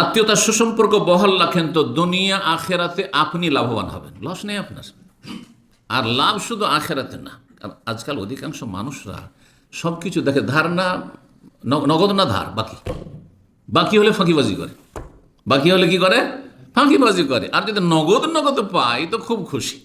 আত্মীয়তার সুসম্পর্ক বহাল রাখেন তো দুনিয়া, আখেরাতে আপনি লাভবান হবেন। লস নেই আপনার। আর লাভ শুধু আখেরাতে না। আজকাল অধিকাংশ মানুষরা সব কিছু দেখে ধার না নগদ না ধার, বাকি। বাকি হলে ফাঁকিবাজি করে। বাকি হলে কি করে? ফাঁকিবাজি করে। আর যদি নগদ নগদ পাই তো খুব খুশি।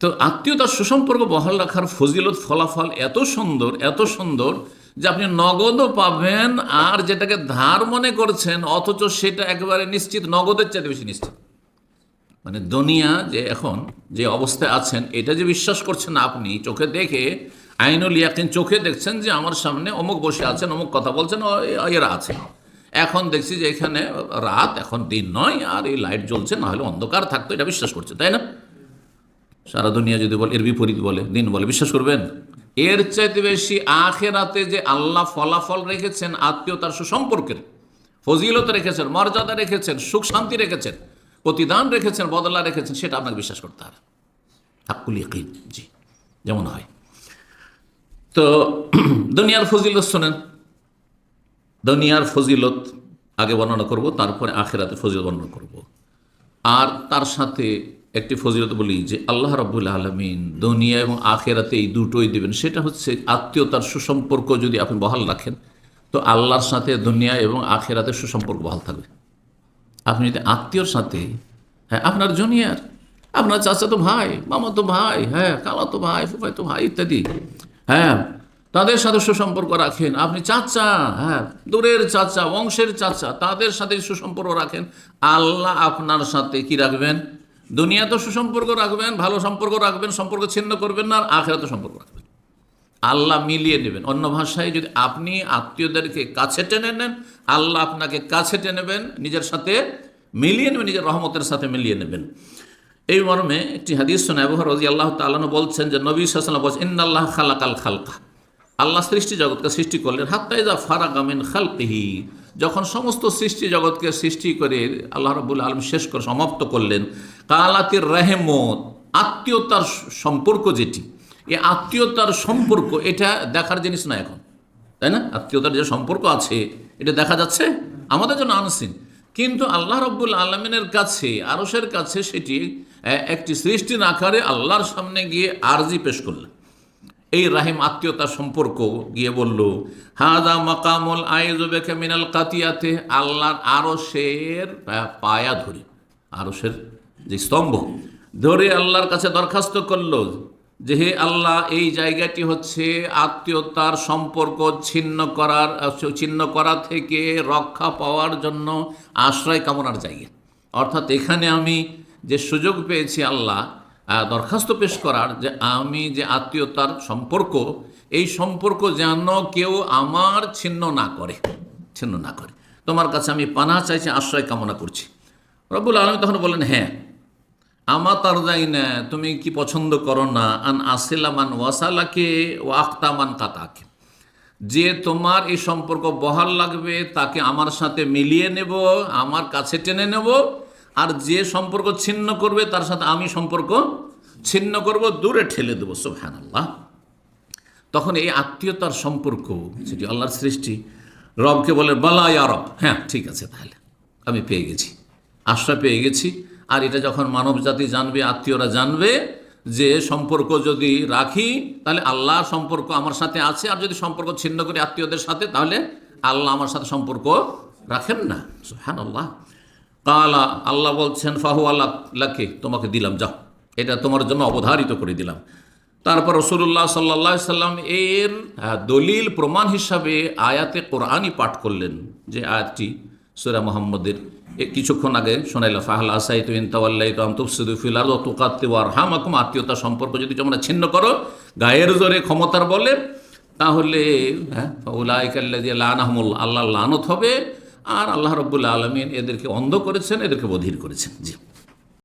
তো আত্মীয়তার সুসম্পর্ক বহাল রাখার ফজিলত, ফলাফল এত সুন্দর এত সুন্দর যে আপনি নগদও পাবেন আর যেটাকে ধার মনে করছেন, অথচ সেটা একেবারে নিশ্চিত, নগদের চাইতে বেশি নিশ্চিত। মানে দুনিয়া যে এখন যে অবস্থায় আছেন, এটা যে বিশ্বাস করছেন আপনি, চোখে দেখে, আইনুল ইয়াকিন চোখে দেখছেন যে আমার সামনে অমুক বসে আছেন, অমুক কথা বলছেন এরা আছে। এখন দেখছি যে এখানে রাত, এখন দিন নয়, আর এই লাইট জ্বলছে, না হলে অন্ধকার থাকতো, এটা বিশ্বাস করছে, তাই না? সারা দুনিয়া যদি বলে, এর বিপরীত বলে, দিন বলে, বিশ্বাস করবেন? এর চাইতে বেশি আখেরাতে যে আল্লাহ ফলাফল রেখেছেন আত্মীয়তার সুসম্পর্কের, ফজিলত রেখেছেন, মর্যাদা রেখেছেন, সুখ শান্তি রেখেছেন, প্রতিদান রেখেছেন, বদলা রেখেছেন, সেটা আপনাকে বিশ্বাস করতে হবে। হাক্কুল ইকিন জি, যেমন হয়। তো দুনিয়ার ফজিলত শোনেন। দুনিয়ার ফজিলত আগে বর্ণনা করব, তারপরে আখেরাতে ফজিলত বর্ণনা করব। আর তার সাথে একটি ফজিলত বলি যে আল্লাহ রব্বুল আলমিন দুনিয়া এবং আখেরাতে এই দুটোই দেবেন। সেটা হচ্ছে আত্মীয়তার সুসম্পর্ক যদি আপনি বহাল রাখেন, তো আল্লাহর সাথে দুনিয়া এবং আখেরাতে সুসম্পর্ক বহাল থাকবে। আপনি যদি আত্মীয়র সাথে হ্যাঁ আপনার জুনিয়র, আপনার চাচা তো ভাই, মামা তো ভাই হ্যাঁ কালা তো ভাই, ফুফাই তো ভাই ইত্যাদি হ্যাঁ তাদের সাথে সুসম্পর্ক রাখেন। আপনি চাচা হ্যাঁ দূরের চাচা, বংশের চাচা, তাদের সাথে সুসম্পর্ক রাখেন। আল্লাহ আপনার সাথে কি রাখবেন? দুনিয়া তো সুসম্পর্ক রাখবেন, ভালো সম্পর্ক রাখবেন, সম্পর্ক ছিন্ন করবেন না, আর আখেরাতে সম্পর্ক রাখবেন। আল্লাহ মিলিয়ে নেবেন। অন্য ভাষায় যদি আপনি আত্মীয়দেরকে কাছে টেনে নেন, আল্লাহ আপনাকে কাছে নেবেন, নিজের সাথে মিলিয়ে নেবেন, নিজের রহমতের সাথে মিলিয়ে নেবেন। এই মর্মে একটি হাদিস শোনা আবু রাজি আল্লাহ তালন বলছেন যে, নবী সাল্লাম বলছেন, ইন্নাল্লাহ খালাকাল খালকা। আল্লাহ সৃষ্টি জগৎকে সৃষ্টি করলেন হাত্তাইজা ফারাগামিন খালকিহি। যখন সমস্ত সৃষ্টি জগৎকে সৃষ্টি করে আল্লাহ রবুল আলম শেষ করে সমাপ্ত করলেন, কালাতির রেহেমত আত্মীয়তার সম্পর্ক যেটি, এ আত্মীয়তার সম্পর্ক, এটা দেখার জিনিস না এখন, তাই না? আত্মীয়তার যে সম্পর্ক আছে, এটা দেখা যাচ্ছে আমাদের জন্য আনসিন। কিন্তু আল্লাহ রব্বুল আলমিনের কাছে আরসের কাছে সেটি একটি সৃষ্টির আকারে আল্লাহর সামনে গিয়ে আরজি পেশ করলেন। এই রাহিম আত্মীয়তার সম্পর্ক গিয়ে বলল, হাদা মাকামুল আইজবেকে মিনাল কাতিয়াতে আল্লাহর আরসের পায়া ধরে আরসের যে স্তম্ভ, ধরে আল্লাহর কাছে দরখাস্ত করল যে হে আল্লাহ, এই জায়গাটি হচ্ছে আত্মীয়তার সম্পর্ক ছিন্ন করার, ছিন্ন করা থেকে রক্ষা পাওয়ার জন্য আশ্রয় কামনার জায়গা। অর্থাৎ এখানে আমি যে সুযোগ পেয়েছি আল্লাহ দরখাস্ত পেশ করার যে আমি যে আত্মীয়তার সম্পর্ক, এই সম্পর্ক যেন কেউ আমার ছিন্ন না করে, ছিন্ন না করে। তোমার কাছে আমি পানা চাইছি, আশ্রয় কামনা করছি। রব্বুল আলম তখন বললেন হ্যাঁ আমা তার যাই না তুমি কি পছন্দ করো না? আন আসিলামান ওয়াসালাকে ও আখতামান কাতাকে। যে তোমার এই সম্পর্ক বহাল লাগবে, তাকে আমার সাথে মিলিয়ে নেব, আমার কাছে টেনে নেব আর যে সম্পর্ক ছিন্ন করবে, তার সাথে আমি সম্পর্ক ছিন্ন করব, দূরে ঠেলে দেবো সোহান আল্লাহ তখন এই আত্মীয়তার সম্পর্ক যেটি আল্লাহর সৃষ্টি, রবকে বলে, বালা রব। হ্যাঁ ঠিক আছে তাহলে, আমি পেয়ে গেছি, আশ্রয় পেয়ে গেছি। আর এটা যখন মানব জাতি জানবে, আত্মীয়রা জানবে, যে সম্পর্ক যদি রাখি, তাহলে আল্লাহর সম্পর্ক আমার সাথে আছে, আর যদি সম্পর্ক ছিন্ন করি আত্মীয়দের সাথে, তাহলে আল্লাহ আমার সাথে সম্পর্ক রাখেন না হ্যাঁ আল্লাহ কালা, আল্লাহ বলছেন, ফাহু আল্লাহ লাকে, তোমাকে দিলাম, যাও। এটা তোমার জন্য অবধারিত করে দিলাম। তারপর রসুল্লাহ সাল্লা সাল্লাম এর দলিল, প্রমাণ হিসাবে আয়াতে কোরআনই পাঠ করলেন। যে আয়াতটি সুরা মোহাম্মদের কিছুক্ষণ আগে শোনাইলা ফাহল আসাই তো ইনতাওয়াল্লাই তো আমতুফসিদু ফিলার তোকাত্তে ওয়ার হামাকুম আত্মীয়তা সম্পর্ক যদি তোমরা ছিন্ন করো, গায়ের জোরে ক্ষমতার বলে, তাহলে হ্যাঁ লানাহমুল আল্লাহ লানত হবে। আর আল্লাহ রব্বুল্লা আলমিন এদেরকে অন্ধ করেছেন এদেরকে বধির করেছেন। জি।